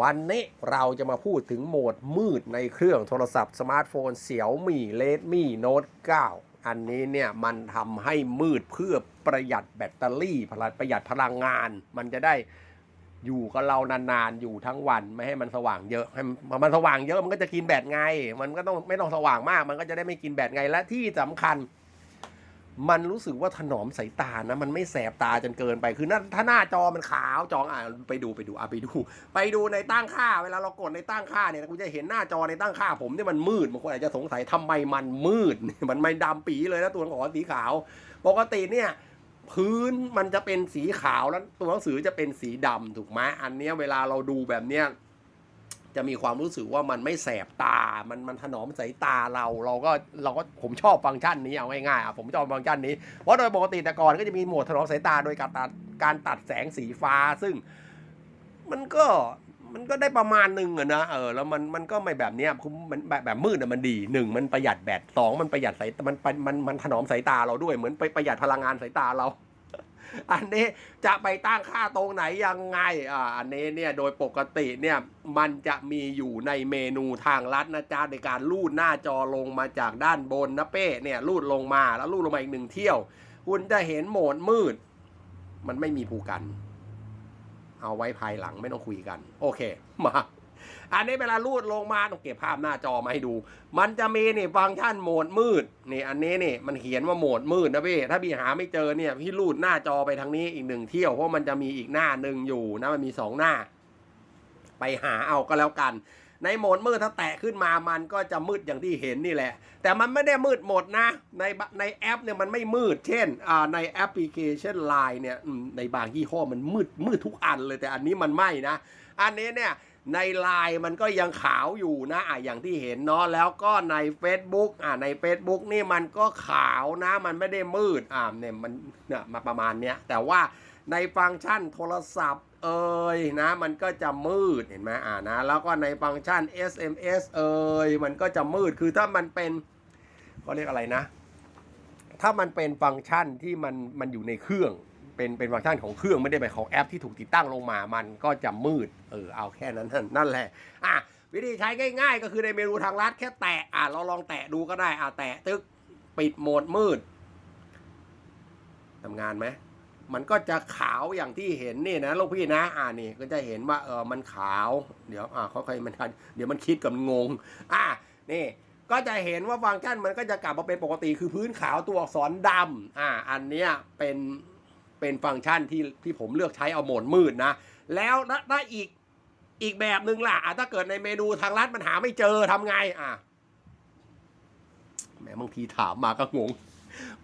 วันนี้เราจะมาพูดถึงโหมดมืดในเครื่องโทรศัพท์สมาร์ทโฟนเสี่ยวมี่ Redmi Note 9อันนี้เนี่ยมันทำให้มืดเพื่อประหยัดแบตเตอรี่พลังประหยัดพลังงาน มันจะได้อยู่กับเรานานๆอยู่ทั้งวันไม่ให้มันสว่างเยอะให้มันมันสว่างเยอะมันก็จะกินแบตไง มันก็ต้องไม่ต้องสว่างมาก มันก็จะได้ไม่กินแบตไงและที่สำคัญ มันรู้สึกว่าถนอมสายตานะ มันไม่แสบตาจนเกินไป คือหน้าถ้าหน้าจอมันขาวจองอะไปดูไปดูอะไปดู ไปดูในตั้งค่า เวลาเรากดในตั้งค่าเนี่ยคุณจะเห็นหน้าจอในตั้งค่า ผมเนี่ยมันมืดบางคนอาจจะสงสัยทำไมมันมืด มันไม่ดำปีเลยนะตัวของสีขาว ปกติเนี่ยพื้นมันจะเป็นสีขาวแล้วตัวหนังสือจะเป็นสีดำถูกไหมอันเนี้ยเวลาเราดูแบบเนี้ย จะมีความรู้สึกว่ามันไม่แสบตา มันมันถนอมสายตาเรา เราก็เราก็ผมชอบฟังก์ชันนี้เอาง่ายๆอะผมชอบฟังก์ชันนี้ เพราะโดยปกติแต่ก่อนก็จะมีโหมดถนอมสายตาโดยการตัดการตัดแสงสีฟ้า ซึ่งมันก็มันก็ได้ประมาณหนึ่งอะนะเออแล้วมันมันก็ไม่แบบเนี้ยคือมันแบบแบบมืดอะมันดีหนึ่งมันประหยัดแบตสองมันประหยัดสายมันมันมันมันถนอมสายตาเราด้วยเหมือนไปประหยัดพลังงานสายตาเรา อันนี้จะไปตั้งค่าตรงไหนยังไงอ่าอันนี้เนี่ยโดยปกติเนี่ยมันจะมีอยู่ในเมนูทางลัดนะจ๊ะในการลูดหน้าจอลงมาจากด้านบนนะเป้เนี่ยลูดลงมาแล้วลูดลงมาอีกหนึ่งเที่ยว คุณจะเห็นโหมดมืด มันไม่มีภูกัน เอาไว้ภายหลังไม่ต้องคุยกัน โอเคมา อันนี้เวลาลูดลงมาต้องเก็บภาพหน้าจอมาให้ดู มันจะมีนี่ฟังก์ชันโหมดมืดนี่อันนี้นี่มันเขียนว่าโหมดมืดนะพี่ถ้าพี่หาไม่เจอเนี่ยพี่ลูดหน้าจอไปทางนี้อีกหนึ่งเที่ยวเพราะมันจะมีอีกหน้าหนึ่งอยู่นะมันมีสองหน้า ไปหาเอาก็แล้วกันในโหมดมืดถ้าแตะขึ้นมามันก็จะมืดอย่างที่เห็นนี่แหละ แต่มันไม่ได้มืดหมดนะ ในในแอปเนี่ยมันไม่มืด เช่นในแอปพลิเคชัน Line เนี่ยในบางยี่ห้อมันมืดมืดทุกอันเลยแต่อันนี้มันไม่นะ อันนี้เนี่ย ในไลน์มันก็ยังขาวอยู่นะอะอย่างที่เห็นเนาะแล้วก็ใน Facebook อะใน Facebook นี่มันก็ขาวนะมันไม่ได้มืดอะเนี่ยมันเนี่ยมาประมาณเนี้ยแต่ว่าในฟังก์ชันโทรศัพท์เอ่ยนะมันก็จะมืดเห็นไหมอ่านะแล้วก็ในฟังก์ชัน SMS เอ่ยมันก็จะมืดคือถ้ามันเป็นเขาเรียกอะไรนะ ถ้ามันเป็นฟังก์ชันที่มันมันอยู่ในเครื่อง เป็นเป็นฟังก์ชันของเครื่องไม่ได้เป็นของแอปที่ถูกติดตั้งลงมามันก็จะมืดเออเอาแค่นั้นนั่นนั่นแหละอะวิธีใช้ง่าย ๆ ก็คือในเมนูทางลัดแค่แตะอะเราลองแตะดูก็ได้อะแตะตึกปิดโหมดมืดทำงานไหมมันก็จะขาวอย่างที่เห็นนี่นะลูกพี่นะอ่านี่ก็จะเห็นว่าเออมันขาว เดี๋ยวอ่าเขาเคยมันเดี๋ยวมันคิดกับงง อะนี่ก็จะเห็นว่าฟังก์ชันมันก็จะกลับมาเป็นปกติคือพื้นขาวตัวอักษรดำอ่าอันเนี้ยเป็น เป็นฟังก์ชันที่ที่ผมเลือกใช้เอาโหมดมืดนะ แล้วถ้าถ้อีกอีกแบบหนึ่งล่ะถ้าเกิดในเมนูทางลัดมันหาไม่เจอทำไงอะแหมบางทีถามมาก็งง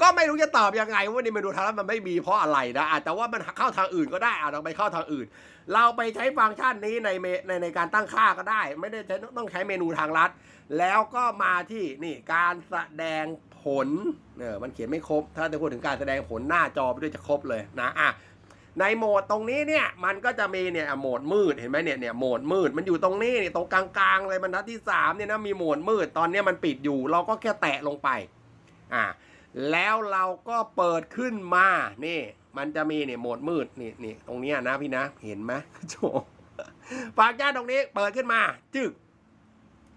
ก็ไม่รู้จะตอบยังไงว่าในเมนูทางลัดมันไม่มีเพราะอะไรนะอะแต่ว่ามันเข้าทางอื่นก็ได้อะเราไปเข้าทางอื่น เราไปใช้ฟังก์ชันนี้ในเมในในการตั้งค่าก็ได้ ไม่ได้ใช้ต้องใช้เมนูทางลัดแล้วก็มาที่นี่การแสดง ผลเออมันเขียนไม่ครบ ถ้าจะพูดถึงการแสดงผลหน้าจอไปด้วยจะครบเลยนะอะในโหมดตรงนี้เนี่ยมันก็จะมีเนี่ยโหมดมืดเห็นไหมเนี่ยเนี่ยโหมดมืดมันอยู่ตรงนี้นี่ตรงกลางๆเลยบรรทัดที่สามเนี่ยนะมีโหมดมืดตอนนี้มันปิดอยู่ เราก็แค่แตะลงไปอะแล้วเราก็เปิดขึ้นมานี่มันจะมีเนี่ยโหมดมืดนี่นี่ตรงนี้นะพี่นะเห็นไหมโจฝากญาตตรงนี้เปิดขึ้นมาจึก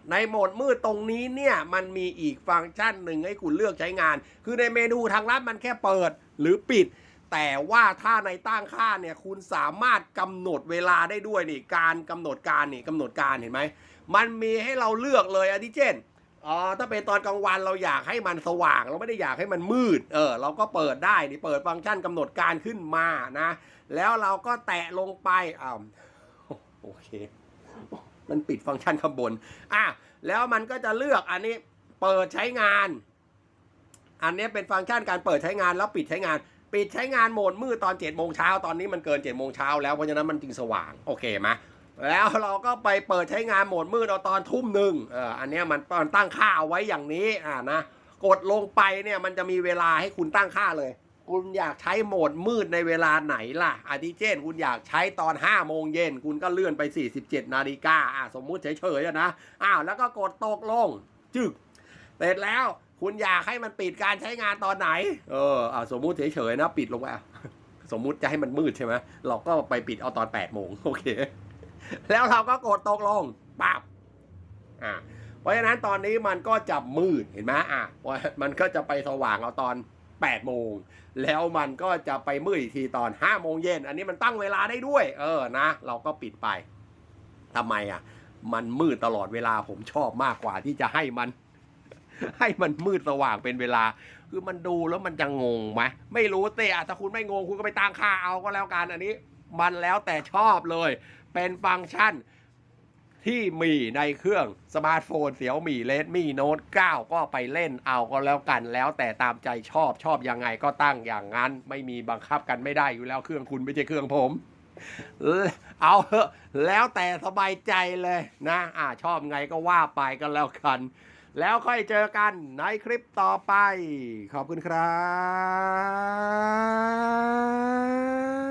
ในโหมดมืดตรงนี้เนี่ยมันมีอีกฟังก์ชันหนึ่งให้คุณเลือกใช้งาน คือในเมนูทางลัดมันแค่เปิดหรือปิด แต่ว่าถ้าในตั้งค่าเนี่ยคุณสามารถกำหนดเวลาได้ด้วยนี่การกำหนดการนี่กำหนดการเห็นไหม มันมีให้เราเลือกเลยอาทิเช่นอ๋อถ้าเป็นตอนกลางวันเราอยากให้มันสว่าง เราไม่ได้อยากให้มันมืด เออ เราก็เปิดได้นี่เปิดฟังก์ชันกำหนดการขึ้นมานะ แล้วเราก็แตะลงไปอ้าวโอเค มันปิดฟังก์ชันข้างบน อะ แล้วมันก็จะเลือกอันนี้เปิดใช้งาน อันนี้เป็นฟังก์ชันการเปิดใช้งานแล้วปิดใช้งาน ปิดใช้งานโหมดมืดตอน7จ็ดโมงเช้าตอนนี้มันเกิน7จ็ดโมงเช้าแล้วเพราะฉะนั้นมันจึงสว่าง โอเคไหมแล้วเราก็ไปเปิดใช้งานโหมดมืดเอาตอนทุ่มหนึ่งเอออันนี้มันมันตั้งค่าเอาไว้อย่างนี้อ่านะ กดลงไปเนี่ยมันจะมีเวลาให้คุณตั้งค่าเลย คุณอยากใช้โหมดมืดในเวลาไหนล่ะ อาทิเช่น คุณอยากใช้ตอน 5 โมงเย็น คุณก็เลื่อนไป 47 นาฬิกาอะสมมุติเฉยๆนะ อ้าว แล้วก็กดตกลง จึก เสร็จแล้ว คุณอยากให้มันปิดการใช้งานตอนไหน เอออ่าสมมุติเฉยๆนะ ปิดลงไปสมมุติจะให้มันมืดใช่ไหมเราก็ไปปิดเอาตอน 8 โมงโอเค แล้วเราก็กดตกลงปับอ่าเพราะฉะนั้นตอนนี้มันก็จะมืดเห็นไหมอะว่ามันก็จะไปสว่างเอาตอน 8 โมง แล้วมันก็จะไปมืดอีกทีตอน 5 โมงเย็น อันนี้มันตั้งเวลาได้ด้วย เออนะ เราก็ปิดไปทำไมอะ มันมืดตลอดเวลาผมชอบมากกว่าที่จะให้มัน ให้มันมืดสว่างเป็นเวลา คือมันดูแล้วมันจะงงไหมไม่รู้แต่อะถ้าคุณไม่งงคุณก็ไปตั้งค่าเอาก็แล้วกันอันนี้ มันแล้วแต่ชอบเลย เป็นฟังก์ชัน ที่มีในเครื่องสมาร์ทโฟนเสียวมีเลดมี่โน้ต9ก็ไปเล่นเอาก็แล้วกัน แล้วแต่ตามใจชอบชอบยังไงก็ตั้งอย่างนั้น ไม่มีบังคับกันไม่ได้อยู่แล้วเครื่องคุณไม่ใช่เครื่องผมเอาเถอะแล้วแต่สบายใจเลยนะ อ่าชอบไงก็ว่าไปกันแล้วกัน แล้วค่อยเจอกันในคลิปต่อไป ขอบคุณครับ